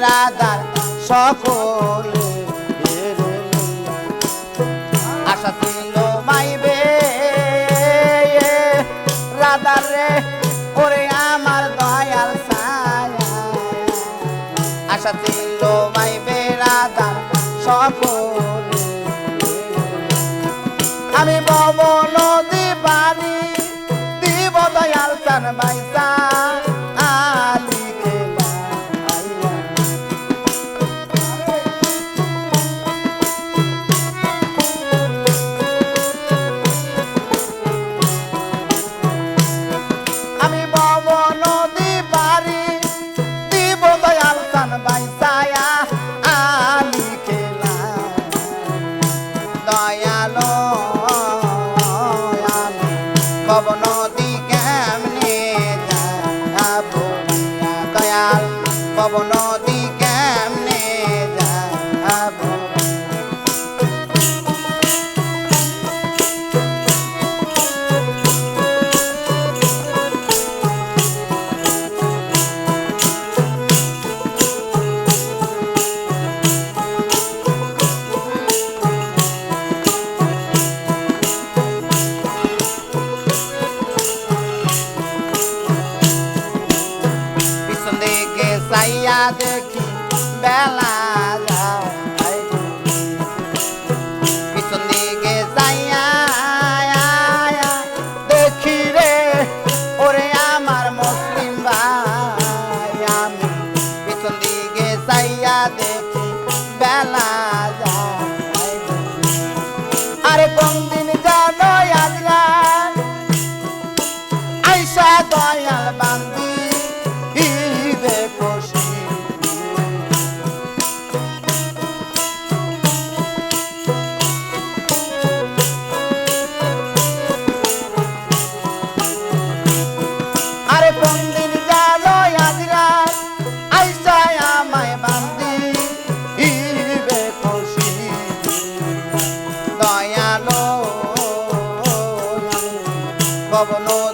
বেড়াদার সকলে আশা ছিল মাই বে রাদার রে, ওরে আমার দয়াল ছায়া। আশা ছিল মাই বেড়াদার সকলে আমি বব নদী পানি দিব দয়াল চান মাইসা কব দেখি বেলা যায় পিছন দিকে চাইয়া দেখি রে, ওরে আমার মুসলিম ভাই, আমি। পিছন দিকে চাইয়া দেখি ভবনো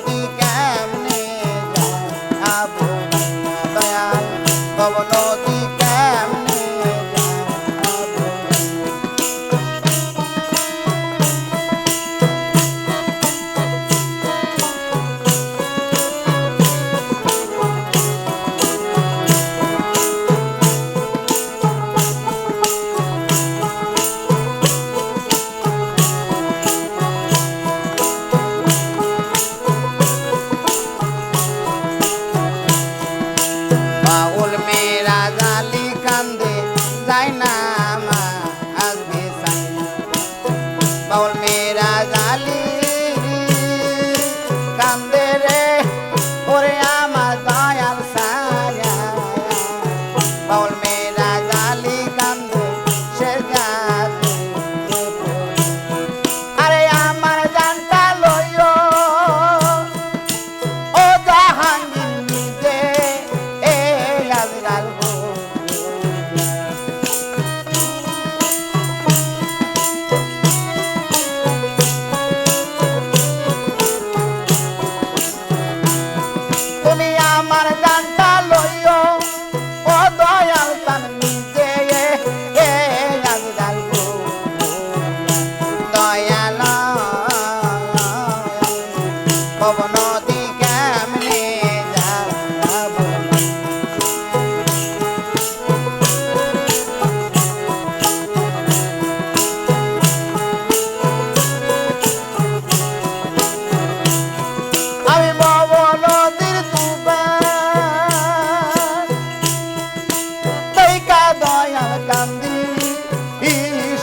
মায়া কান্দি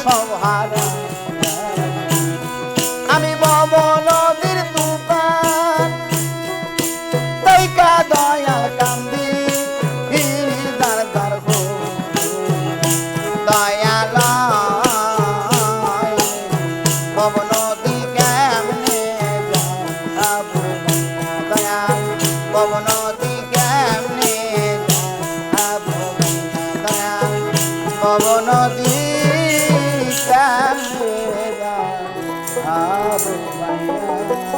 সব আমি বাবা নদীর তুফান দয়া Bhagavaya